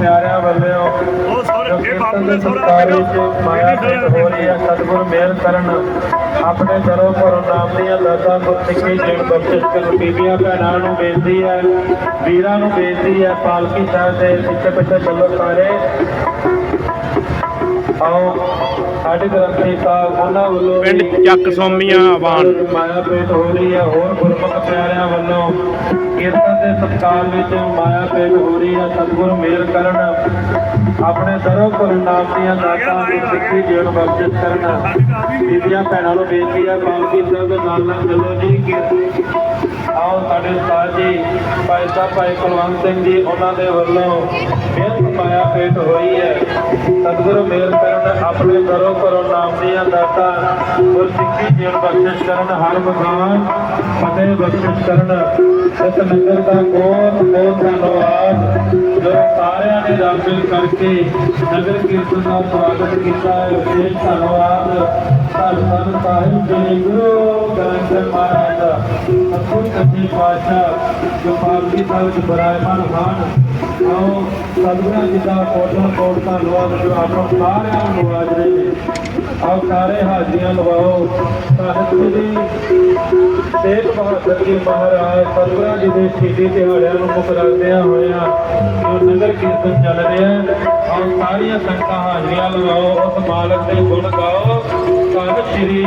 ਪਿਆਰਿਆਂ ਵੱਲੋਂ ਉਹ ਜੋ ਇਹ ਬਾਪੂ ਦੇ ਸਹੁਰਾ। ਵਿੱਚ ਮਾਇਆ ਹੋ। ਰਹੀ ਹੈ ਸਤਿਗੁਰ ਮਿਹਰ ਕਰਨ। ਆਪਣੇ ਦਰੋਂ ਘਰੋਂ ਨਾਮ ਦੀਆਂ ਦਾਤਾਂ ਗੁਰਸਿੱਖੀ ਜਨ ਬਖਸ਼ਿਸ਼ ਕਰਨ। ਬੀਬੀਆਂ ਭੈਣਾਂ ਨੂੰ ਬੇਨਤੀ ਹੈ ਵੀਰਾਂ ਨੂੰ ਬੇਨਤੀ ਹੈ ਪਾਲਕੀ ਸਾਹਿਬ ਦੇ ਪਿੱਛੇ ਪਿੱਛੇ ਚੱਲੋ ਸਾਰੇ। ਆਓ ਸਾਡੇ ਗ੍ਰੰਥੀ ਸਾਹਿਬ ਉਹਨਾਂ ਵੱਲੋਂ ਪਿੰਡ ਚੱਕ ਸੋਮੀਆਂ ਆਵਾਨ। ਮਾਇਆ ਭੇਟ ਹੋ ਰਹੀ ਹੈ ਹੋਰ ਗੁਰਮੁਖ ਪਿਆਰਿਆਂ ਵੱਲੋਂ ਕੀਰਤਨ ਦੇ ਸਤਕਾਰ ਵਿੱਚ ਮਾਇਆ ਭੇਟ ਹੋ ਰਹੀ ਹੈ ਸਤਿਗੁਰ ਮਿਹਰ ਕਰਨ ਆਪਣੇ ਦਰੋਂ ਕੋਲ ਨਾਮ ਦੀਆਂ ਦਾਤਾਂ ਨੂੰ ਸਿੱਖੀ ਜੀਵਨ ਬਖਸ਼ਿਸ਼ ਕਰਨ। ਬੀਬੀਆਂ ਭੈਣਾਂ ਨੂੰ ਬੇਨਤੀ ਹੈ ਪਾਲਕੀ ਸਾਹਿਬ ਦੇ ਨਾਲ ਨਾਲ ਚੱਲੋ ਜੀ ਕੀਰਤਨ। ਆਓ ਸਾਡੇ ਉਸਤਾਦ ਜੀ ਭਾਈ ਸਾਹਿਬ ਭਾਈ ਕੁਲਵੰਤ ਸਿੰਘ ਜੀ ਉਹਨਾਂ ਦੇ ਵੱਲੋਂ ਮਿਹਨਤ ਮਾਇਆ ਭੇਟ ਹੋਈ ਹੈ। ਸਤਿਗੁਰੂ ਮਿਹਰ ਕਰਨ, ਆਪਣੇ ਘਰੋਂ ਘਰੋਂ ਨਾਮ ਦੀਆਂ ਦਾਤਾਂ ਗੁਰਸਿੱਖੀ ਜੀਵਨ ਬਖਸ਼ਿਸ਼ ਕਰਨ, ਹਰ ਮਕਾਨ ਫਤਿਹ ਬਖਸ਼ਿਸ਼ ਕਰਨ। ਇਸ ਨਗਰ ਦਾ ਬਹੁਤ ਬਹੁਤ ਧੰਨਵਾਦ। ਜੋ ਸਾਰਿਆਂ ਨੇ ਰਲ ਮਿਲ ਕਰਕੇ ਨਗਰ ਕੀਰਤਨ ਦਾ ਸਵਾਗਤ ਕੀਤਾ ਹੈ, ਵਿਸ਼ੇਸ਼ ਧੰਨਵਾਦ। ਧੰਨ ਧੰਨ ਸਾਹਿਬ ਜੀ ਗੁਰੂ ਗ੍ਰੰਥ ਸਾਹਿਬ ਮਹਾਰਾਜ ਦਾ। ਸਤਿਗੁਰ ਸੱਚੇ ਪਾਤਸ਼ਾਹ, ਜੋ ਪਾਲਕੀ ਸਾਹਿਬ ਚ ਬਰਾਜਮਾਨ ਹਨ ਆਓ ਸਤਿਗੁਰਾਂ ਜੀ ਦਾ ਕੋਟਨ ਕੋਟ ਧੰਨਵਾਦ ਜੋ ਆਪ ਸਾਰਿਆਂ ਨੂੰ ਨਵਾਜ ਰਹੇ ਨੇ। ਆਓ ਸਾਰੇ ਹਾਜ਼ਰੀਆਂ ਲਵਾਓ। ਸਾਹਿਬ ਜੀ ਤੇਗ ਬਹਾਦਰ ਜੀ ਮਹਾਰਾਜ, ਸਤਿਗੁਰਾਂ ਜੀ ਦੇ ਸ਼ਹੀਦੀ ਦਿਹਾੜਿਆਂ ਨੂੰ ਮੁੱਖ ਹੋਇਆਂ ਜੋ ਨਗਰ ਕੀਰਤਨ ਚੱਲ ਰਿਹਾ ਹੈ, ਆਓ ਸਾਰੀਆਂ ਸੰਗਤਾਂ ਹਾਜ਼ਰੀਆਂ ਲਵਾਓ। ਉਸ ਮਾਲਕ ਦੇ ਗੁਣ ਗਾਓ। ਧੰਨ ਸ਼੍ਰੀ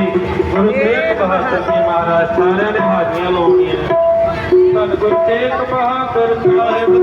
ਗੁਰੂ ਤੇਗ ਬਹਾਦਰ ਜੀ ਮਹਾਰਾਜ, ਸਾਰਿਆਂ ਨੇ ਹਾਜ਼ਰੀਆਂ ਲਾਉਣੀਆਂ। ਧੰਨ ਤੇਗ ਬਹਾਦਰ ਸਾਹਿਬ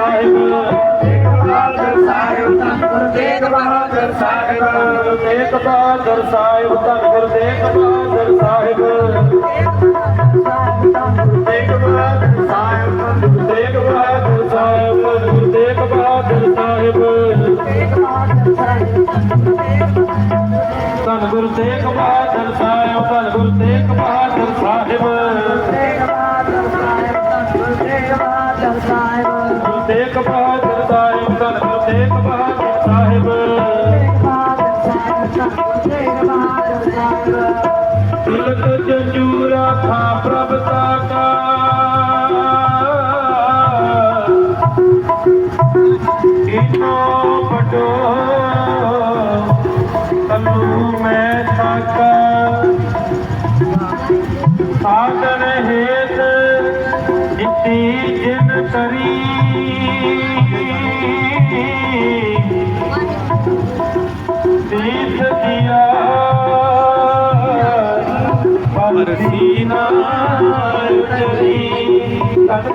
ਸਾਹਿਬ ਤੇਗ ਬਹਾਦਰ ਸਾਹਿਬ ਧੰਨ ਗੁਰੂ ਤੇਗ ਬਹਾਦਰ ਸਾਹਿਬ ਤੇਗ ਬਹਾਦਰ ਸਾਹਿਬ ਧੰਨ ਗੁਰੂ ਤੇਗ ਬਹਾਦਰ ਸਾਹਿਬ ਤੇਗ ਬਹਾਦਰ ਸਾਹਿਬ ਤੇਗ ਬਹਾਦਰ ਸਾਹਿਬ ਗੁਰੂ ਤੇਗ ਬਹਾਦਰ ਸਾਹਿਬ ਧੰਨ ਗੁਰੂ ਤੇਗ ਬਹਾਦਰ ਸਾਹਿਬ ਧੰਨ ਗੁਰੂ ਤੇਗ ਬਹਾਦਰ ਸਾਹਿਬ ਗੁਰੂ ਤੇਗ ਬਹਾਦਰ ਸਾਹਿਬ। ਧੰਨ ਗੁਰੂ ਤੇਗ ਬਹਾਦਰ ਸਾਹਿਬ। ਤਿਲਕ ਜੰਜੂਰਾ ਥਾ ਪ੍ਰਭ ਤਾਕਾ ਇਨੋ ਬਟੋ ਤਲੂ ਮੈਂ ਤਾਕਾ ਸਾਧਨ ਹੇਤ ਇਤੀ ਜਿਨ ਕਰੀ।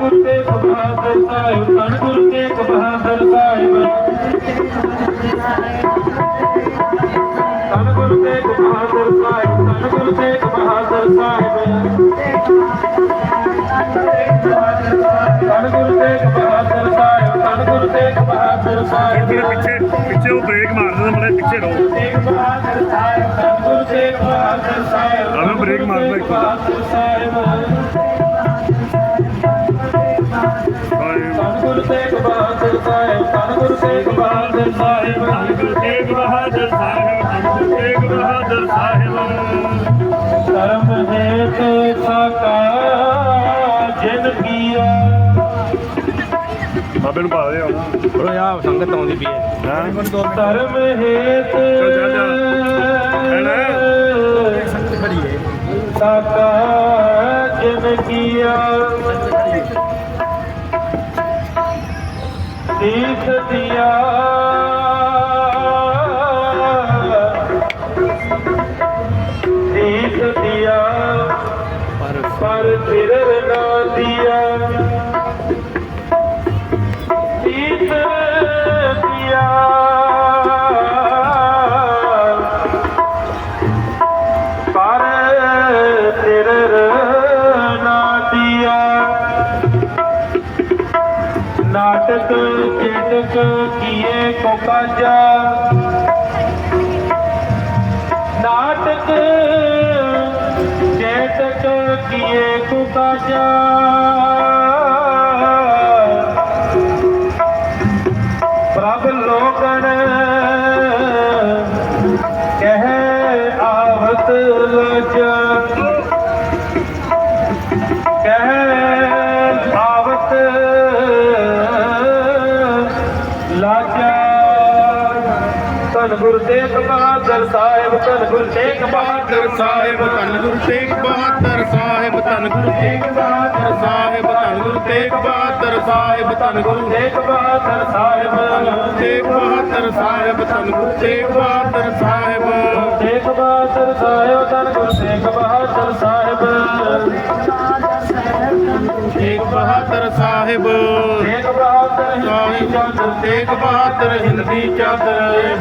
ਗੁਰ ਤੇ ਬਹਾਦਰ ਸਾਹਿਬ ਤਨ ਗੁਰ ਤੇ ਬਹਾਦਰ ਸਾਹਿਬ ਤਨ ਗੁਰ ਤੇ ਬਹਾਦਰ ਸਾਹਿਬ ਤਨ ਗੁਰ ਤੇ ਬਹਾਦਰ ਸਾਹਿਬ ਤਨ ਗੁਰ ਤੇ ਬਹਾਦਰ ਸਾਹਿਬ ਤਨ ਗੁਰ ਤੇ ਬਹਾਦਰ ਸਾਹਿਬ ਜਿਹੜੇ ਪਿੱਛੇ ਪਿੱਛੇ ਉਹ ਬ੍ਰੇਕ ਮਾਰ ਦਿੰਦਾ ਮੜੇ ਪਿੱਛੇ ਰਹੋ ਤੇਗ ਬਹਾਦਰ ਸਾਹਿਬ ਧੰਨ ਗੁਰੂ ਤੇਗ ਬਹਾਦਰ ਸਾਹਿਬ ਆਹ ਮੈਂ ਬ੍ਰੇਕ ਮਾਰਦਾ ਇੱਕ ਮਿੰਟ। ਬਹਾਦਰ ਸਾਹਿਬ ਤੇਗ ਬਹਾਦਰ ਸਾਹਿਬ ਧੰਨ ਗੁਰੂ ਤੇਗ ਬਹਾਦਰ ਸਾਹਿਬ। ਧੰਨ ਗੁਰੂ ਤੇਗ ਬਹਾਦਰ ਸਾਹਿਬ ਧੰਨ ਗੁਰੂ ਤੇਗ ਬਹਾਦਰ ਸਾਹਿਬ। ਧਰਮ ਹੇਤ ਸਾਕਾ ਜਿਨ ਕੀਆ। ਬਾਬੇ ਨੂੰ ਪਾ ਦੇ ਬਰੋ ਆ ਸੰਗਤ ਆਉਂਦੀ ਪਈ ਹੈ। ਹਾਂ? ਧਰਮ ਹੇਤ ਚੱਲ, ਚੱਲ, ਸਾਕਾ ਜਿਨ ਕੀਆ। ਤੀਸ ਦਿਆ। ਤੀਸ ਦਿਆ। ਪਰ ਪਰ ਫਿਰ ਨਾ ਦਿਆ। ਨਾਟਕ ਚੇਟਕ ਕੀਏ ਕੋ ਕਾਜਾ। ਨਾਟਕ ਚੇਟਕ ਕੀਏ ਕੋ ਕਾਜਾ। ਧੰਨ ਗੁਰੂ ਤੇਗ ਬਹਾਦਰ ਸਾਹਿਬ ਧੰਨ ਗੁਰੂ ਤੇਗ ਬਹਾਦਰ ਸਾਹਿਬ ਧੰਨ ਗੁਰੂ ਤੇਗ ਬਹਾਦਰ ਸਾਹਿਬ ਧੰਨ ਗੁਰੂ ਤੇਗ ਬਹਾਦਰ ਸਾਹਿਬ ਧੰਨ ਗੁਰੂ ਤੇਗ ਬਹਾਦਰ ਸਾਹਿਬ ਧੰਨ ਗੁਰੂ ਤੇਗ ਬਹਾਦਰ ਸਾਹਿਬ ਤੇਗ ਬਹਾਦਰ ਸਾਹਿਬ ਧੰਨ ਗੁਰੂ ਤੇਗ ਬਹਾਦਰ ਸਾਹਿਬ ਤੇਗ ਬਹਾਦਰ ਸਾਹਿਬ ਧੰਨ ਗੁਰੂ ਤੇਗ ਬਹਾਦਰ ਸਾਹਿਬ ਤੇਗ ਬਹਾਦਰ ਹਿੰਦੀ ਚਾਦਰ।